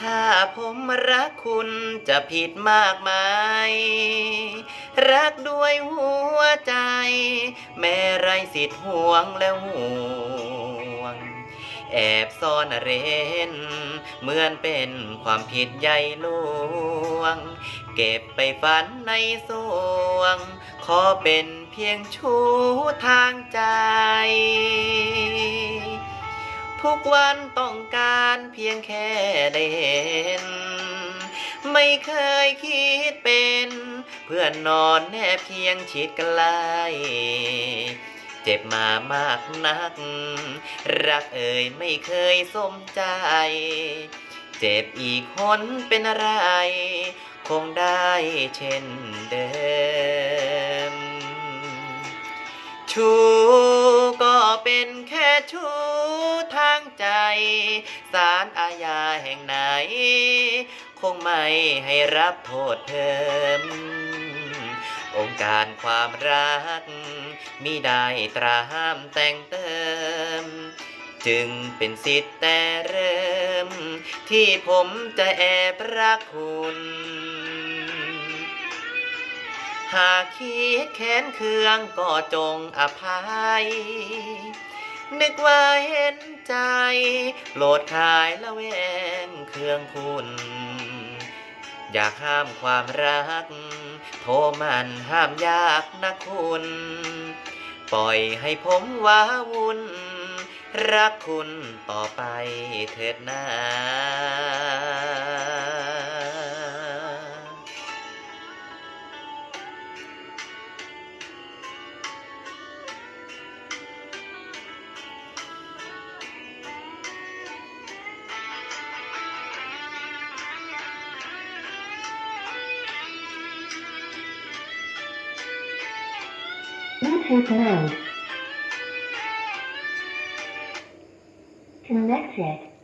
ถ้าผมรักคุณจะผิดมากไหมรักด้วยหัวใจ แม้ไรสิทธิ์ห่วงและห่วง แอบซ่อนเร้นเหมือนเป็นความผิดใหญ่หลวง เก็บไปฝันในสวง ขอเป็นเพียงชู้ทางใจ ทุกวันต การเพียงแค่ได้เห็น ไม่เคยคิดเป็น เพื่อนนอนแนบเพียงชิดใกลเจ็บมามากนัก รักเอ่ยไม่เคยสมใจ เจ็บอีกคนเป็นอะไร คงได้เช่นเดิมชูก็เป็นแค่ชูางใจสารอาญาแห่งไหน คงไม่ให้รับโทษเพิ่ม องค์การความรักมิได้ตราห้ามแต่งเติม จึงเป็นสิทธิ์แต่เริ่ม ที่ผมจะแอบรักคุณหากคิดแค้นเคืองก็จงอภัย นึกว่าเห็นใจโปรดขายละแวงเครื่องคุณ อยากห้ามความรัก โทรมันห้ามยากนะคุณ ปล่อยให้ผมว้าวุ่น รักคุณต่อไปเถิดนา Bluetooth mode. Connected.